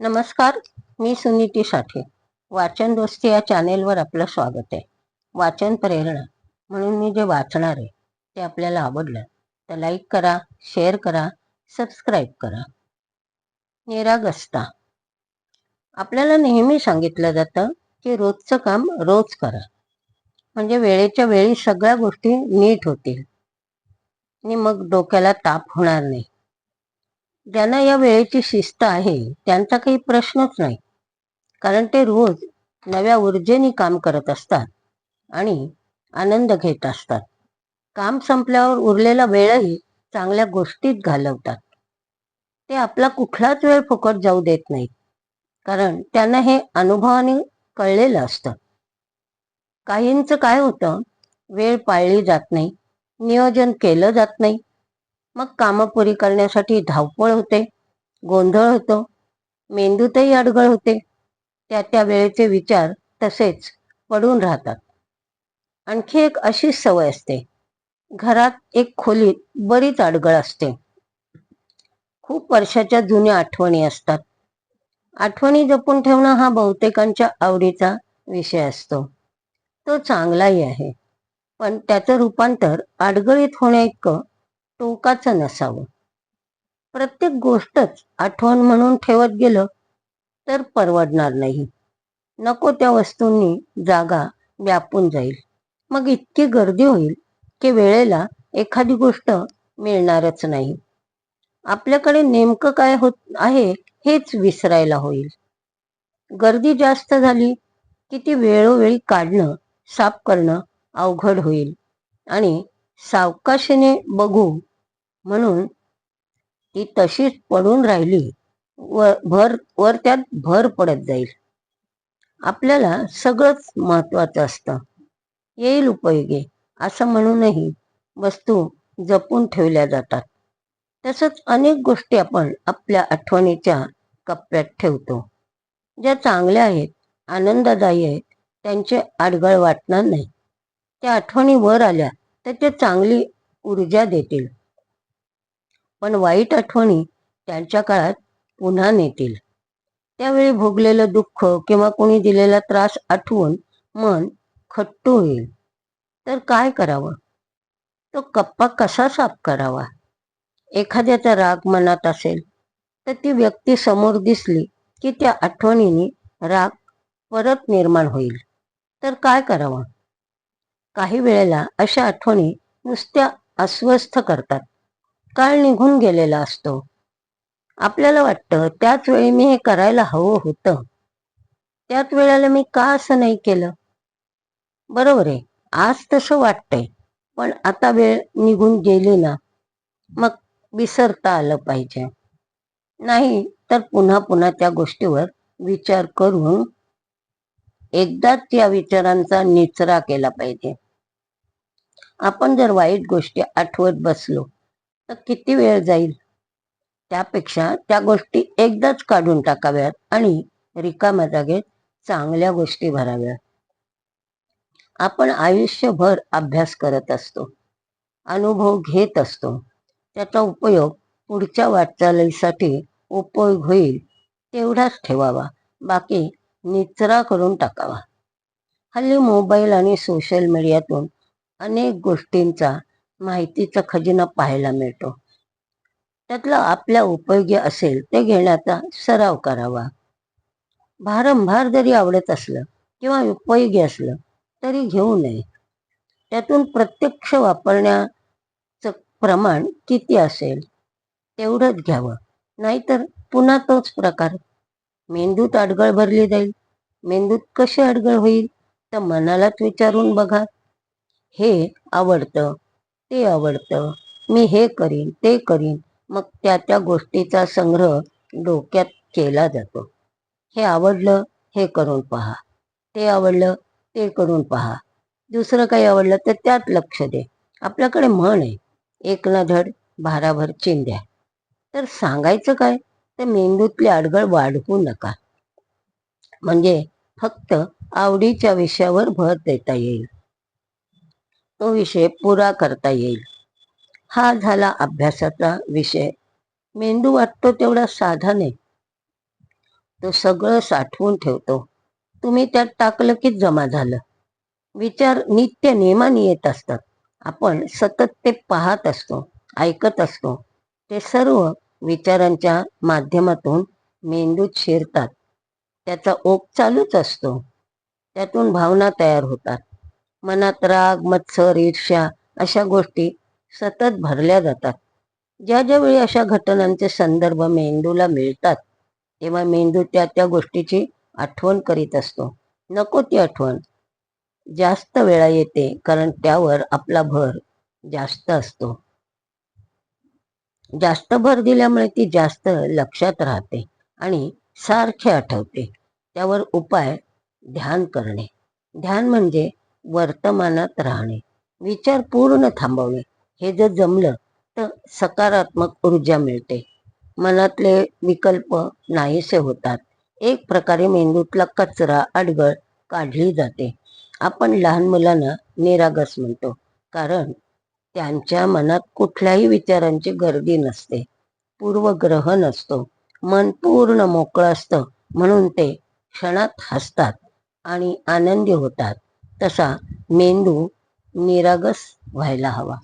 नमस्कार मी सुनीती साठे. वाचन दोस्ती या चॅनेलवर आपलं स्वागत आहे. वाचन प्रेरणा म्हणून मी जे वाचणार आहे ते आपल्याला आवडलं तर लाईक करा शेअर करा सबस्क्राईब करा. निरागस्ता आपल्याला नेहमी सांगितलं जातं की रोजचं काम रोज करा. म्हणजे वेळेच्या वेळी सगळ्या गोष्टी नीट होतील. आणि मग डोक्याला ताप होणार नाही. ज्यांना या वेळेची शिस्त आहे त्यांचा काही प्रश्नच नाही. कारण ते रोज नव्या ऊर्जेने काम करत असतात आणि आनंद घेत असतात. काम संपल्यावर उरलेला वेळही चांगल्या गोष्टीत घालवतात. ते आपला कुठलाच वेळ फुकट जाऊ देत नाहीत. कारण त्यांना हे अनुभवाने कळलेलं असतं. काहींचं काय होतं? वेळ पाळली जात नाही. नियोजन केलं जात नाही. मग कामं पुरी करण्यासाठी धावपळ होते गोंधळ होतो मेंदूतही अडगळ होते. त्या त्या वेळेचे विचार तसेच पडून राहतात. आणखी एक अशी सवय असते. घरात एक खोलीत बरीच अडगळ असते. खूप वर्षाच्या जुन्या आठवणी असतात. आठवणी जपून ठेवणं हा बहुतेकांच्या आवडीचा विषय असतो. तो चांगलाही आहे. पण त्याचं रूपांतर अडगळीत होण्या इतकं टोकाचं नसावं. प्रत्येक गोष्टच आठवण म्हणून ठेवत गेलं तर परवडणार नाही. नको त्या वस्तूंनी जागा व्यापून जाईल. मग इतकी गर्दी होईल की वेळेला एखादी गोष्ट मिळणारच नाही. आपल्याकडे नेमकं काय होत आहे हेच विसरायला होईल. गर्दी जास्त झाली की ती वेळोवेळी काढणं साफ करणं अवघड होईल आणि सावकाशीने बघू. म्हणून ती तशीच पडून राहिली. व भर वर त्यात भर पडत जाईल. आपल्याला सगळंच महत्वाचं असतं. येईल उपयोगी असं म्हणूनही वस्तू जपून ठेवल्या जातात. तसंच अनेक गोष्टी आपण आपल्या आठवणीच्या कप्प्यात ठेवतो. ज्या चांगल्या आहेत आनंददायी आहेत त्यांचे आडगळ वाटणार नाही. त्या आठवणी वर आल्या तर ते चांगली ऊर्जा देतील. पण वाईट आठवणी त्यांच्या काळात पुन्हा नेतील. त्यावेळी भोगलेलं दुःख किंवा कोणी दिलेला त्रास आठवून मन खट्टू होईल. तर काय करावं? तो कप्पा कसा साफ करावा? एखाद्याचा राग मनात असेल तर ती व्यक्ती समोर दिसली की त्या आठवणीने राग परत निर्माण होईल. तर काय करावं? काही वेळेला अशा आठवणी नुसत्या अस्वस्थ करतात. काळ निघून गेलेला असतो. आपल्याला वाटतं त्याच वेळी मी हे करायला हवं होतं. त्याच वेळेला मी का असं नाही केलं? बरोबर आहे आज तसं वाटतंय पण आता वेळ निघून गेली ना मग विसरता आलं पाहिजे. नाही तर पुन्हा पुन्हा त्या गोष्टीवर विचार करून एकदाच या विचारांचा निचरा केला पाहिजे. आपण जर वाईट गोष्टी आठवत बसलो तर किती वेळ जाईल? त्यापेक्षा त्या गोष्टी एकदाच काढून टाकाव्यात आणि रिकाम्या जागेत चांगल्या गोष्टी भराव्यात. आपण आयुष्यभर अभ्यास करत असतो अनुभव घेत असतो त्याचा उपयोग पुढच्या वाटचालीसाठी उपयोग होईल तेवढाच ठेवावा बाकी निचरा करून टाकावा. हल्ली मोबाईल आणि सोशल मीडियातून अनेक गोष्टींचा माहितीचा खजिना पाहायला मिळतो. त्यातलं आपल्या उपयोगी असेल ते घेण्याचा सराव करावा. भारंभार जरी आवडत असलं किंवा उपयोगी असलं तरी घेऊ नये. त्यातून प्रत्यक्ष वापरण्याचं प्रमाण किती असेल तेवढंच घ्यावं. नाहीतर पुन्हा तोच प्रकार. मेंदूत अडगळ भरली जाईल. मेंदूत कशी अडगळ होईल? तर मनालाच विचारून बघा. हे आवडतं ते आवडतं. मी हे करीन ते करीन. मग त्या त्या गोष्टीचा संग्रह डोक्यात केला जातो. हे आवडलं हे करून पहा. ते आवडलं ते करून पहा. दुसरं काही आवडलं तर त्यात लक्ष दे. आपल्याकडे म्हण आहे एक ना धड भाराभर चिंध्या. तर सांगायचं काय? तर मेंदूतली अडगळ वाढवू नका. म्हणजे फक्त आवडीच्या विषयावर भर देता येईल. तो विषय पुरा करता येईल. हा झाला अभ्यासाचा विषय. मेंदू वाटतो तेवढा साधा नाही तो सगळं साठवून ठेवतो. तुम्ही त्यात टाकलं की जमा झालं. विचार नित्य नियमाने येत असतात. आपण सतत ते पाहत असतो ऐकत असतो. ते सर्व विचारांच्या माध्यमातून मेंदूत शिरतात त्याचा ओघ चालूच असतो. त्यातून भावना तयार होतात. मनात राग मत्सर ईर्ष्या अशा गोष्टी सतत भरल्या जातात. ज्या ज्यावेळी अशा घटनांचे संदर्भ मेंदूला मिळतात तेव्हा मेंदू त्या त्या गोष्टीची आठवण करीत असतो. नको ती आठवण. जास्त वेळा येते कारण त्यावर आपला भर जास्त असतो. जास्त भर दिल्यामुळे ती जास्त लक्षात राहते आणि सारखे आठवते. त्यावर उपाय ध्यान करणे. ध्यान म्हणजे वर्तमानात राहणे. विचार पूर्ण थांबवणे. हे जर जमलं तर सकारात्मक ऊर्जा मिळते. मनातले विकल्प नाहीसे होतात. एक प्रकारे मेंदूतला कचरा अडगळ काढली जाते. आपण लहान मुलांना निरागस म्हणतो. कारण त्यांच्या मनात कुठल्याही विचारांची गर्दी नसते. पूर्वग्रह नसतो. मन पूर्ण मोकळं असतं म्हणून ते क्षणात हसतात आणि आनंदी होतात. तसा मेंदू निरागस व्हायला हवा.